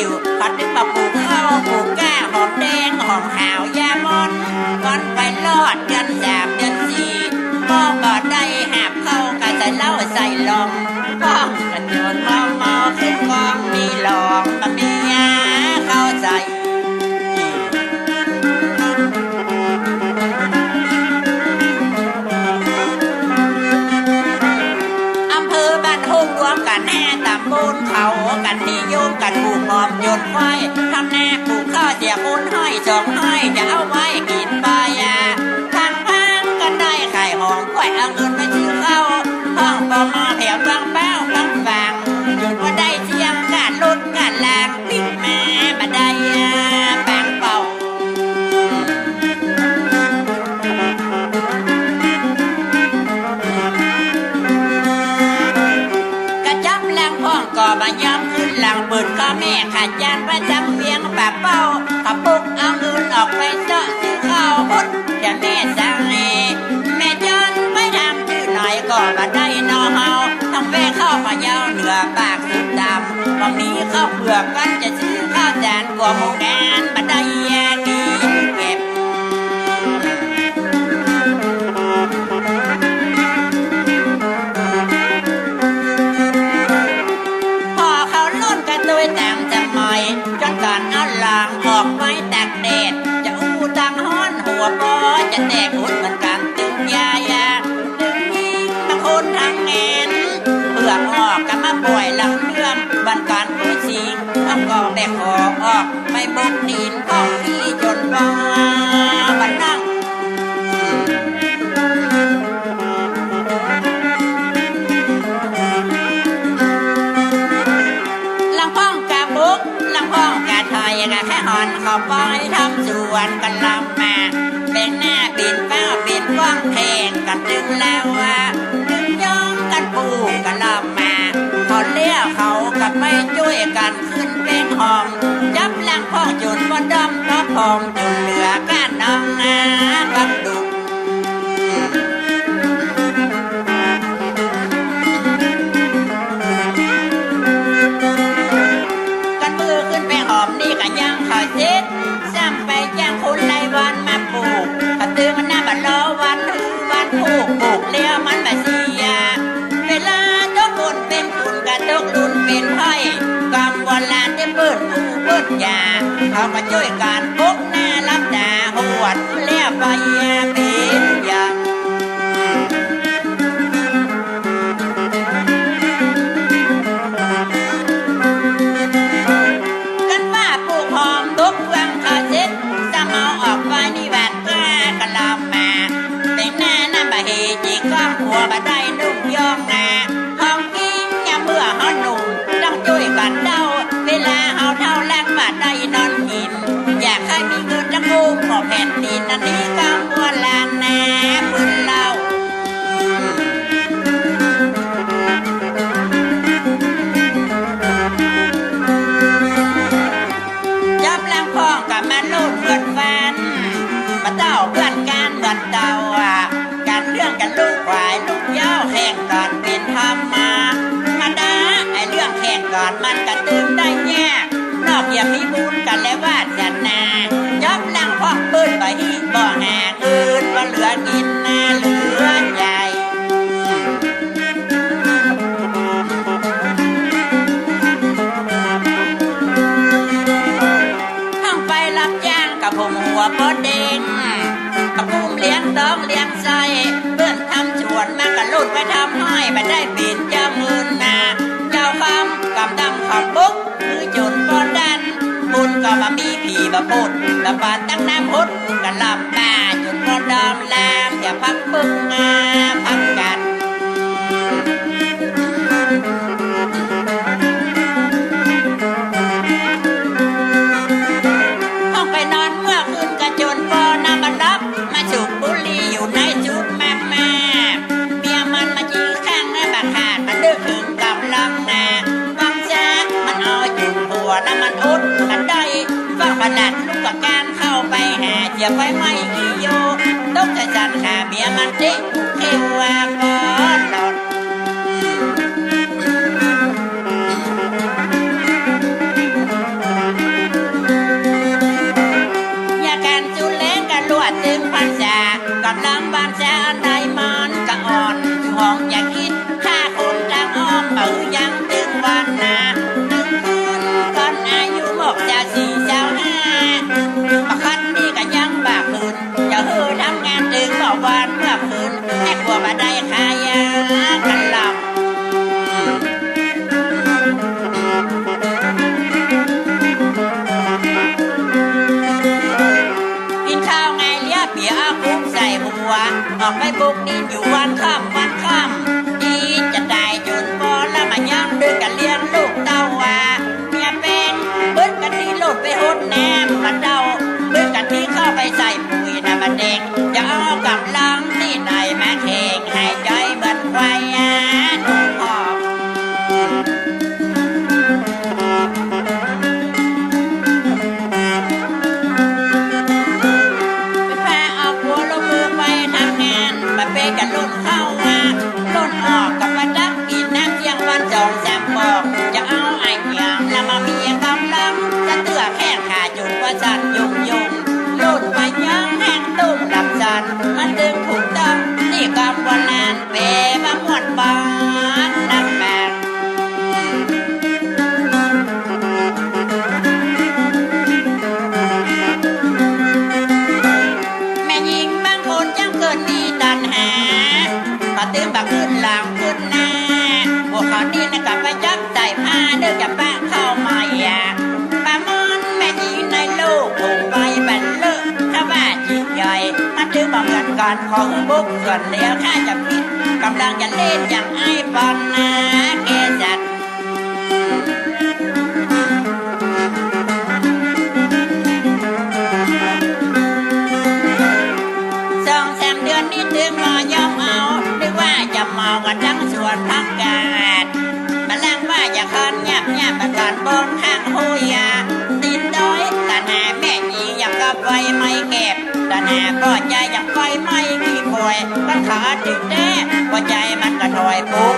น้ำมาดิวพัดนึกมาปลูกข้าวปลูกก้หอมแดงหอมขาวยามอนก่อนไปรอดเดือนสามเดือนสี่พ่อก็ได้หาบเข้ากะใส่เหล้าใส่ลองพ่องกระโจนเมาเมาขึ้นกองมีหลองมาเมียเข้าใจอำเภอบ้านทุ่งรวมกันแห่ตำบลเขากัน กหอมยนต์ไฟทำแน่กูกข้าเสียบุญห้สองให้จะเอาไว้กินไปอะทางพังกันได้ไข่หอมกล้วยเอาเงินไปซื้อข้าวห้องปอมาแถวบาง วเปลือกกันจะซื้อข้าวจานกว่าหมูแดง ม่บกดินพ้องที่จนบ้าบันนั่งลังพ้องกะบุกลังพ้องกะถอยกะแค่หอนขอปอยทำสวนกันลำมาเป็นหน้าปินเป้าปินฟ้องเพลงกันดึงแล้วว่าดึงย่องกันปูกันลำมาเขาเลี้ยวเขากับไม่ช่วยกันขึ้นเป็นห้อ งจับลังพ้องจนว่าดำก็พองจนเหลือกันน้องนากับดุกกันมือขึ้นไปหอมนี่กันยังขอเช็ดซ้ำไปจ้างคุณไรวันมาปลูกกระตือมันหน้าบัดรอวันหือวันผูกปลูกเลี้ยวมันมาเสียเวลาตกบุญเป็นคุณกระตกลุนเป็นห้อยกำวันลานได้เปิดผู้เปิดยา เขาก็ช่วยการพกหน้ารับดาหวดเลียบไป เจ้าเพื่อนกัมือนเตาอะการเรื่องกันลูกควายลูกเย้าแข่งก่อนเป็นธรรมะมาดาไอเรื่องแข่งก่อนมันกระตือได้แง่นอกอย่ามีบุญกันแล้วว่า ใจเพื่อนทำชวนมากระลุดไปทำให้ไปได้เปลี่ยนเจ้มืนนาเจ้าคำกำดำขอบบุกคือจุนบอนดันบุญก็มามีผีมาปุดกระบาตั้งน้ำพุดกะลำตาจุนบอนดำแลมอย่าพักปึงงา อย่าไปไม่กี่โยต้องจะจันหาเมียมันเจเอวาก่อนหลอนอย่ากันจุเล่นกันลวดตึงพันจากับลงบานจาในมันกะอ่อนห้องอย่าคิดฆ่าคนจลางอ้อมเปื่อ would have. กขาจุดว่าจันยุ่งยุ่งลุดมายังแน่นตุ้มดับสันมันดึงถูกดำองนี่กำวันนั้นเปบางวันบาง การของบุกส่วนเลี้ยวแค่จะปิดกำลังจะเล่นอย่างไอ้บอนนะเกจัดสองแสมเดือนนี้ถึงมายอมเอาหรือว่าจะเมากันทั้งส่วนทั้งกาดมาลังว่าจะเาคอนแงยบแงยบประกานบนข้างหูยาติดด้อยแต่หนาแม่หญิงอยากกับไวไม่เก็บแต่หนาก็ใจ ไฟไหม้ที่คอยปัญหาจึงแน่หัวใจมันกระถอยปุ๊บ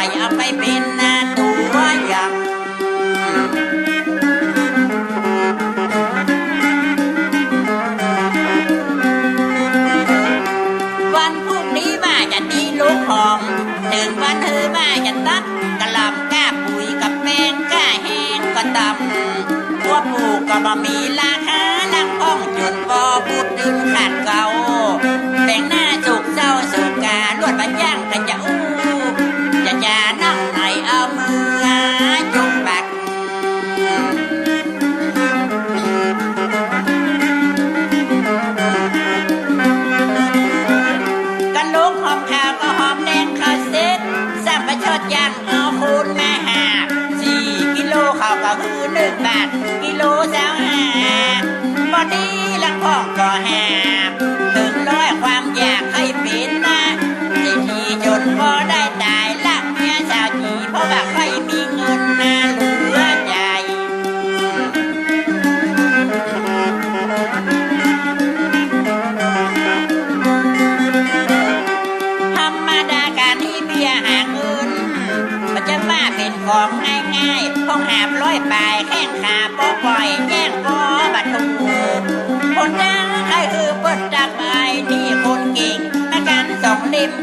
ไปเอาไปเป็นนะ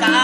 Kau.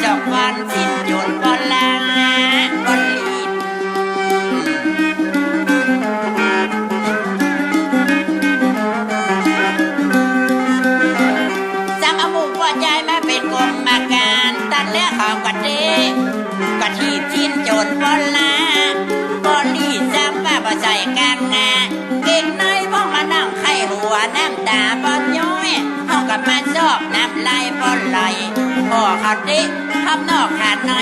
讲花 ทำนอกขาดใน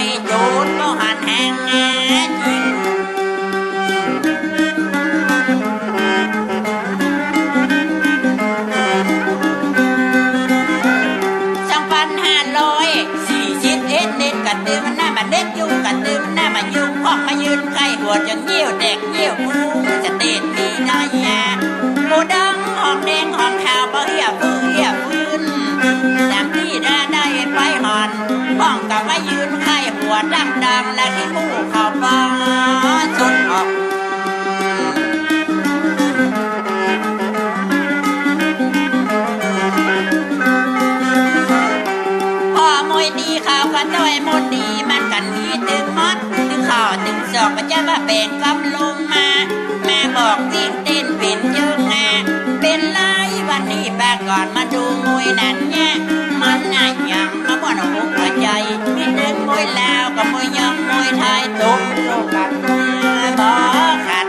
ว่าเป็นกำลงมา แม่บอกเสีงเต้นเป็นเยอะนะเป็นไรวันนี้แป้ก่อนมาดูมวยนั่นแง่มันน่ายังมาบ่นหัวใจมีเด็กมวยลาวกับมวยยังมวยไทยตุ้มสู้กันมาบอกค่ะ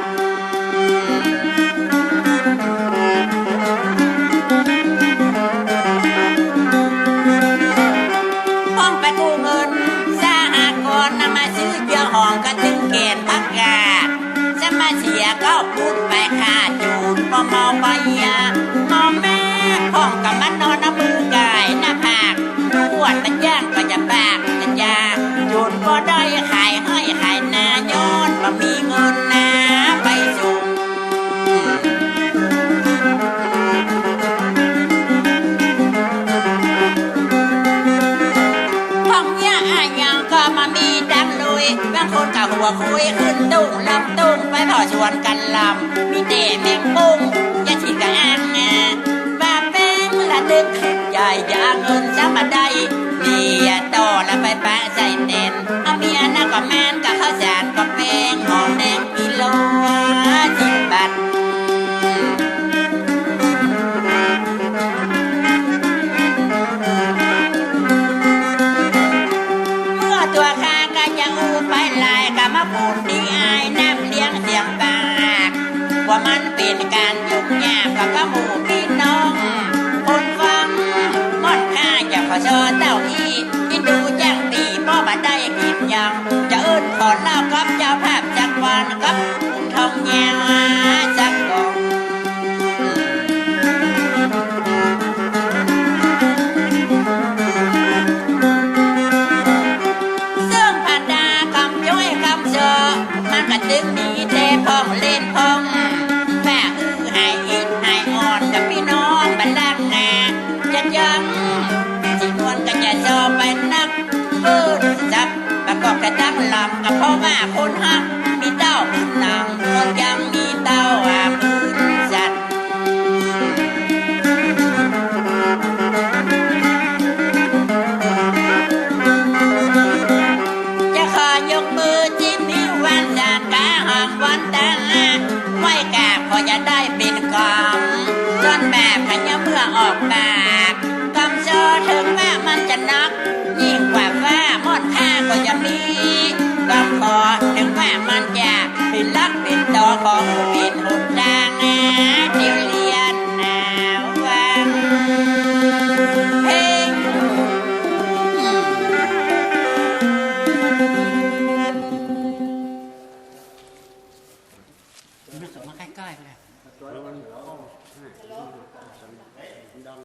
นกับหัวคุยขึ้นตุ้งลำตุ้งไปพอชวนกันลำมีแต่แมงปุ้งย่าทิ้กันอ่างงาบ้าแป้งละตึกใหญ่อย่าเงินจะมาได้เมียต่อแล้วไปแปะใส่เต อายน้ำเลี้ยงเสียงปากว่ามันเป็นการยุ่งยากกับหมู่ ของพินหุ่นดานาเดียวลี